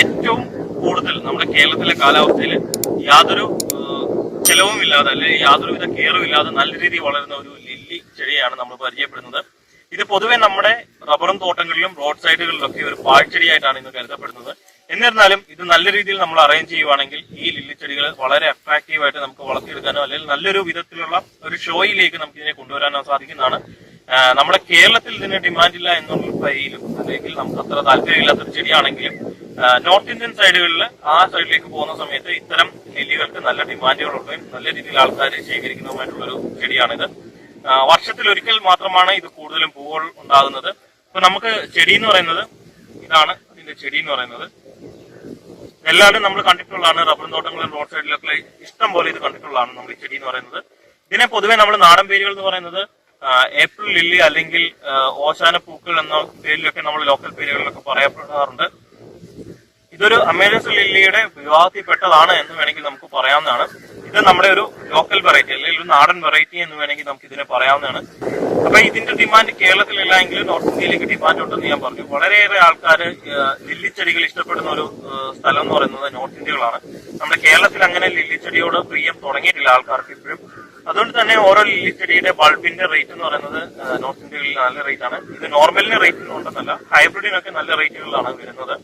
ഏറ്റവും കൂടുതൽ നമ്മുടെ കേരളത്തിലെ കാലാവസ്ഥയിൽ യാതൊരു ചെലവും ചെലവുമില്ലാതെ അല്ലെങ്കിൽ യാതൊരുവിധ ഇല്ലാതെ നല്ല രീതിയിൽ വളരുന്ന ഒരു ലില്ലി ചെടിയാണ് നമ്മൾ പരിചയപ്പെടുന്നത്. ഇത് പൊതുവെ നമ്മുടെ റബ്ബറും തോട്ടങ്ങളിലും റോഡ് സൈഡുകളിലൊക്കെ ഒരു പാഴ്ചെടിയായിട്ടാണ് ഇന്ന് കരുതപ്പെടുന്നത്. എന്നിരുന്നാലും ഇത് നല്ല രീതിയിൽ നമ്മൾ അറേഞ്ച് ചെയ്യുവാണെങ്കിൽ ഈ ലില്ലി ചെടികൾ വളരെ അട്രാക്റ്റീവായിട്ട് നമുക്ക് വളർത്തിയെടുക്കാനോ അല്ലെങ്കിൽ നല്ലൊരു വിധത്തിലുള്ള ഒരു ഷോയിലേക്ക് നമുക്ക് ഇതിനെ കൊണ്ടുവരാനോ സാധിക്കുന്നതാണ്. നമ്മുടെ കേരളത്തിൽ ഇതിന് ഡിമാൻഡ് ഇല്ല എന്നുള്ള കയ്യിലും അല്ലെങ്കിൽ നമുക്ക് അത്ര താല്പര്യമില്ലാത്തൊരു ചെടിയാണെങ്കിലും നോർത്ത് ഇന്ത്യൻ സൈഡുകളിൽ ആ സൈഡിലേക്ക് പോകുന്ന സമയത്ത് ഇത്തരം ലില്ലികൾക്ക് നല്ല ഡിമാൻഡുകളുള്ളതും നല്ല രീതിയിൽ ആൾക്കാർ ശേഖരിക്കുന്നതുമായിട്ടുള്ള ഒരു ചെടിയാണിത് വർഷത്തിൽ ഒരിക്കൽ മാത്രമാണ് ഇത് കൂടുതലും പൂവുകൾ ഉണ്ടാകുന്നത്. ഇപ്പൊ നമുക്ക് ചെടി എന്ന് പറയുന്നത് ഇതാണ് ഇതിന്റെ ചെടി എന്ന് പറയുന്നത്. എല്ലാവരും നമ്മൾ കണ്ടിട്ടുള്ളതാണ് റബ്ബർ തോട്ടങ്ങളും റോഡ് സൈഡിലൊക്കെ ഇഷ്ടം പോലെ ഇത് കണ്ടിട്ടുള്ളതാണ് നമ്മൾ ഈ ചെടി എന്ന് പറയുന്നത്. ഇതിനെ പൊതുവെ നമ്മൾ നാടൻ പേരുകൾ എന്ന് പറയുന്നത് ഏപ്രിൽ ലില്ലി അല്ലെങ്കിൽ ഓശാന പൂക്കൾ എന്ന പേരിലൊക്കെ നമ്മൾ ലോക്കൽ പേരുകളിലൊക്കെ പറയപ്പെടാറുണ്ട്. ഇതൊരു അമേരിക്കൻ ലില്ലിയുടെ വിവാഹത്തിൽപ്പെട്ടതാണ് എന്ന് വേണമെങ്കിൽ നമുക്ക് പറയാവുന്നതാണ്. ഇത് നമ്മുടെ ഒരു ലോക്കൽ വെറൈറ്റി അല്ലെങ്കിൽ ഒരു നാടൻ വെറൈറ്റി എന്ന് വേണമെങ്കിൽ നമുക്ക് ഇതിനെ പറയാവുന്നതാണ്. അപ്പൊ ഇതിന്റെ ഡിമാൻഡ് കേരളത്തിലില്ല എങ്കിലും നോർത്ത് ഇന്ത്യയിലേക്ക് ഡിമാൻഡ് ഉണ്ടെന്ന് ഞാൻ പറഞ്ഞു. വളരെയേറെ ആൾക്കാർ ലില്ലിച്ചെടികൾ ഇഷ്ടപ്പെടുന്ന ഒരു സ്ഥലം എന്ന് പറയുന്നത് നോർത്ത് ഇന്ത്യകളാണ് നമ്മുടെ കേരളത്തിൽ അങ്ങനെ ലില്ലിച്ചെടിയോട് പ്രിയം തുടങ്ങിയിട്ടില്ല ആൾക്കാർക്ക് ഇപ്പോഴും. അതുകൊണ്ട് തന്നെ ഓരോ ലില്ലിച്ചെടിയുടെ ബൾബിന്റെ റേറ്റ് എന്ന് പറയുന്നത് നോർത്ത് ഇന്ത്യയിൽ നല്ല റേറ്റ് ആണ്. ഇത് നോർമലിന് റേറ്റ് ഉണ്ടെന്നല്ല ഹൈബ്രിഡിനൊക്കെ നല്ല റേറ്റുകളിലാണ് വരുന്നത്.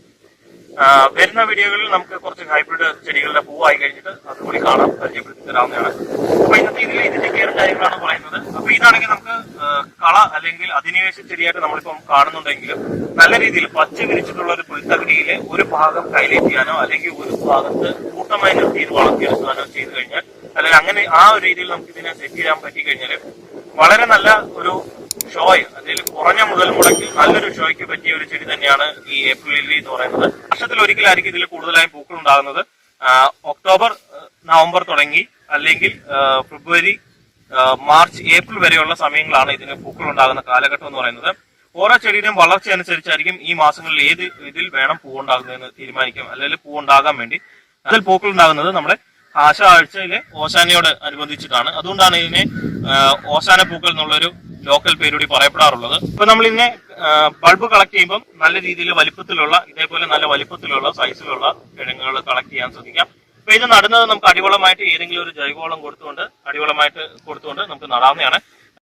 വരുന്ന വീഡിയോകളിൽ നമുക്ക് കുറച്ച് ഹൈബ്രിഡ് ചെടികളുടെ പൂവായി കഴിഞ്ഞിട്ട് അതുകൂടി കാണാം പരിചയപ്പെടുത്തി തരാവുന്നതാണ് അപ്പൊ ഇന്നത്തെ ഇതിൽ ഇതിന്റെ കെയർ കാര്യങ്ങളാണ് പറയുന്നത്. അപ്പൊ ഇതാണെങ്കിൽ നമുക്ക് കള അല്ലെങ്കിൽ അധിനിവേശ ചെടിയായിട്ട് നമ്മളിപ്പം കാണുന്നുണ്ടെങ്കിലും നല്ല രീതിയിൽ പച്ച വിരിച്ചിട്ടുള്ള ഒരു പുൽത്തകടിയിലെ ഒരു ഭാഗം ചെയ്യാനോ അല്ലെങ്കിൽ ഒരു ഭാഗത്ത് കൂട്ടമായി നിർത്തി ഇത് വളർത്തിയെടുക്കാനോ ചെയ്തു കഴിഞ്ഞാൽ അല്ലെങ്കിൽ അങ്ങനെ ആ ഒരു രീതിയിൽ നമുക്ക് ഇതിനെ സെറ്റ് ചെയ്യാൻ പറ്റി കഴിഞ്ഞാൽ വളരെ നല്ല ഒരു ഷോയ് കുറഞ്ഞ മുതൽ മുടക്കി നല്ലൊരു ഷോയ്ക്ക് പറ്റിയ ഒരു ചെടി തന്നെയാണ് ഈ ഏപ്രിൽ ലില്ലി എന്ന് പറയുന്നത്. വർഷത്തിൽ ഒരിക്കലായിരിക്കും ഇതിൽ കൂടുതലായും പൂക്കൾ ഉണ്ടാകുന്നത് ഒക്ടോബർ നവംബർ തുടങ്ങി അല്ലെങ്കിൽ ഫെബ്രുവരി മാർച്ച് ഏപ്രിൽ വരെയുള്ള സമയങ്ങളാണ് ഇതിന് പൂക്കൾ ഉണ്ടാകുന്ന കാലഘട്ടം എന്ന് പറയുന്നത്. ഓരോ ചെടിയുടെയും വളർച്ച അനുസരിച്ചായിരിക്കും ഈ മാസങ്ങളിൽ ഏത് ഇതിൽ വേണം പൂ ഉണ്ടാകുന്നതെന്ന് തീരുമാനിക്കാം. അല്ലെങ്കിൽ പൂ ഉണ്ടാകാൻ വേണ്ടി അതിൽ പൂക്കൾ ഉണ്ടാകുന്നത് നമ്മുടെ ആശ ആഴ്ചയിലെ ഓശാനയോട് അനുബന്ധിച്ചിട്ടാണ്. അതുകൊണ്ടാണ് ഇതിനെ ഓശാന പൂക്കൾ എന്നുള്ളൊരു ലോക്കൽ പേരുകൂടി പറയപ്പെടാറുള്ളത്. ഇപ്പൊ നമ്മൾ ഇതിനെ ബൾബ് കളക്ട് ചെയ്യുമ്പോൾ നല്ല രീതിയിൽ വലിപ്പത്തിലുള്ള ഇതേപോലെ നല്ല വലിപ്പത്തിലുള്ള സൈസിലുള്ള കിഴങ്ങുകൾ കളക്ട് ചെയ്യാൻ ശ്രദ്ധിക്കാം. അപ്പൊ ഇത് നടുന്നത് നമുക്ക് അടിവളമായിട്ട് ഏതെങ്കിലും ഒരു ജൈവവളം കൊടുത്തുകൊണ്ട് അടിവളമായിട്ട് കൊടുത്തുകൊണ്ട് നമുക്ക് നടാവുന്നതാണ്.